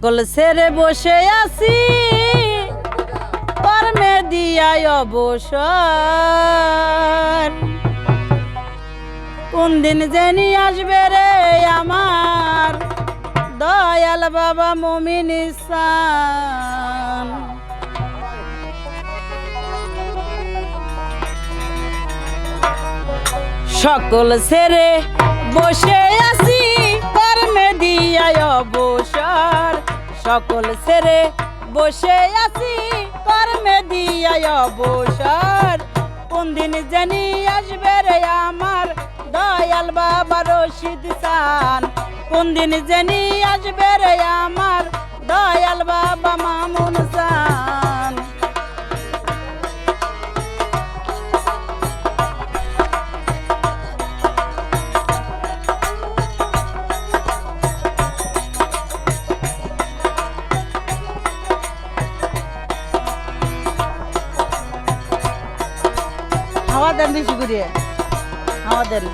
সকল সেরে বসে আছি। কর্মে দিয়াই অবসর। কোন দিন জেনি আসবে রে আমার দয়াল বাবা মমিন সকল সেরে বসে আছি, কর্মে দিয়াই অবসর। সকল সেরে বসে আছি। কর্মে দিয়া অবসর। কোন দিন জানি আসবে রে আমার দয়াল বাবা রশিদ সান। কোন দিন জানি আসবে রে আমার দয়াল বাবা মামুন হাওয়া দেন বেশি করে। হাওয়া দেন।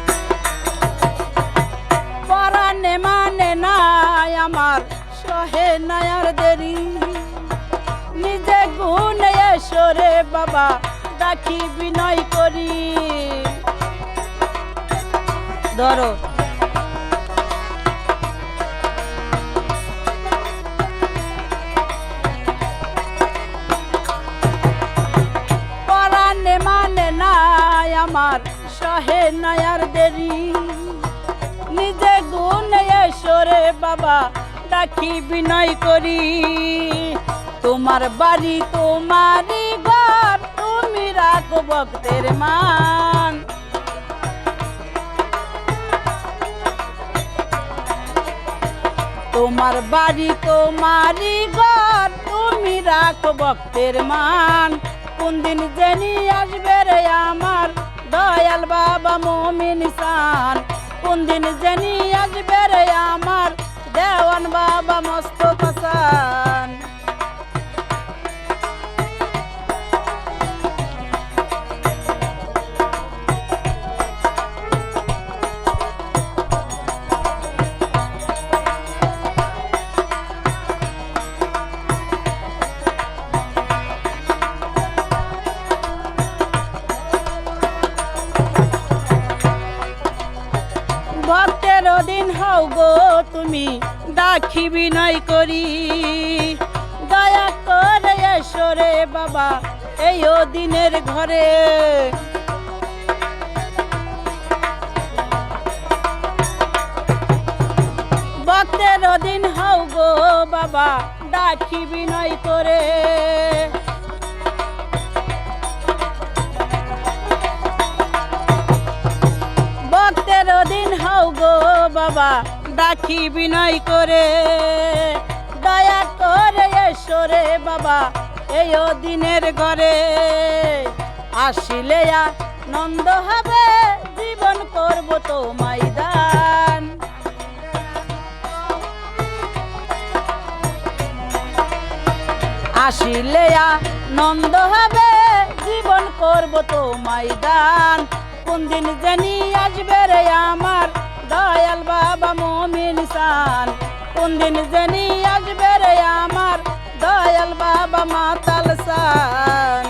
পরানে মানে নাই আমার, সহে নায়ার দেরি। নিজে গুনে এসরে বাবা ডাকি বিনয় করি। ধরো। সহে নায়ার দেরি। নিজে গুনে এসরে বাবা, ডাকি বিনয় করি। তোমার বাড়ি তোমারই ঘর, তুমি রাখো ভক্তের মান। তোমার বাড়ি তোমারই ঘর, তুমি রাখো ভক্তের মান। কোন দিন জেনি আসবে রে আমার দয়াল বাবা মমিন সান কোন দিন জানি আসবে রে আমার দেওয়ান বাবা মস্ত পাসান ভক্তের দিন হও গো তুমি দাখি বিনয় করি। দয়া করে এসরে বাবা, এই দিনের ঘরে। ভক্তের দিন হও গো বাবা ডাকি বিনয় করে। বাবা, ডাকি বিনয় করে। দয়া করে এসরে বাবা, এই দিনের ঘরে। আসিলে নন্দ হবে, জীবন করব তো ময়দান। আসিলে নন্দ হবে, জীবন করব তো ময়দান। কোন দিন জানি আসবে রে আমার দয়াল বাবা মমিন সান কোন দিন জানি আসবে রে আমার দয়াল বাবা মাতাল সান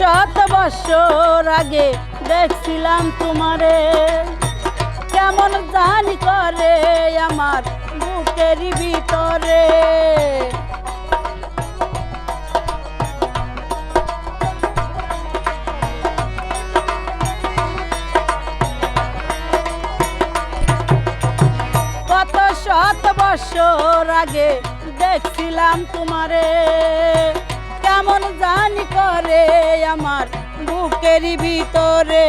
শত বছর আগে দেখছিলাম তোমারে। কেমন জানি করে আমার বুকের ভিতরে। কত শত বছর আগে দেখছিলাম তোমারে। কেমন জানি করে আমার বুকের ভিতরে।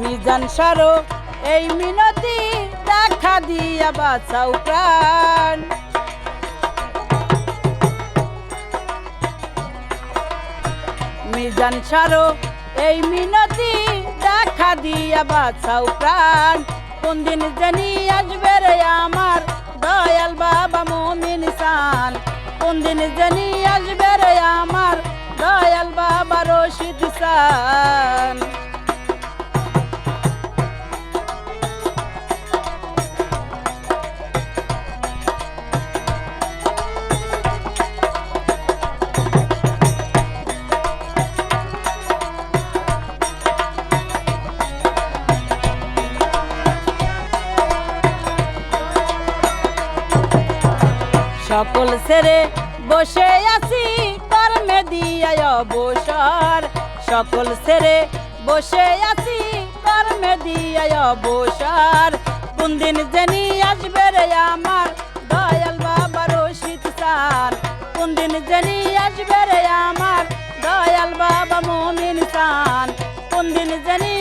মিজান সারো, এই মিনতি দেখা দিয়া বাঁচাও প্রাণ। মিজান সারো, এই মিনতি দেখা দিয়া বাঁচাও প্রাণ। কোন দিন জানি আসবে রে আমার দয়াল বাবা মমিন সান। কোন দিন জানি আসবে রে আমার দয়াল বাবা রশিদ সান। সকল সেরে বসে আছি কর্মে দিয়ায় অবসর। সকল সেরে বসে আছি কর্মে দিয়ায় অবসর। কোন দিন জেনি আসবে রে আমার দয়াল বাবার শীত সার কোন দিন জেনি আসবে রে আমার দয়াল বাবা মমিন সান কোন দিন জেনি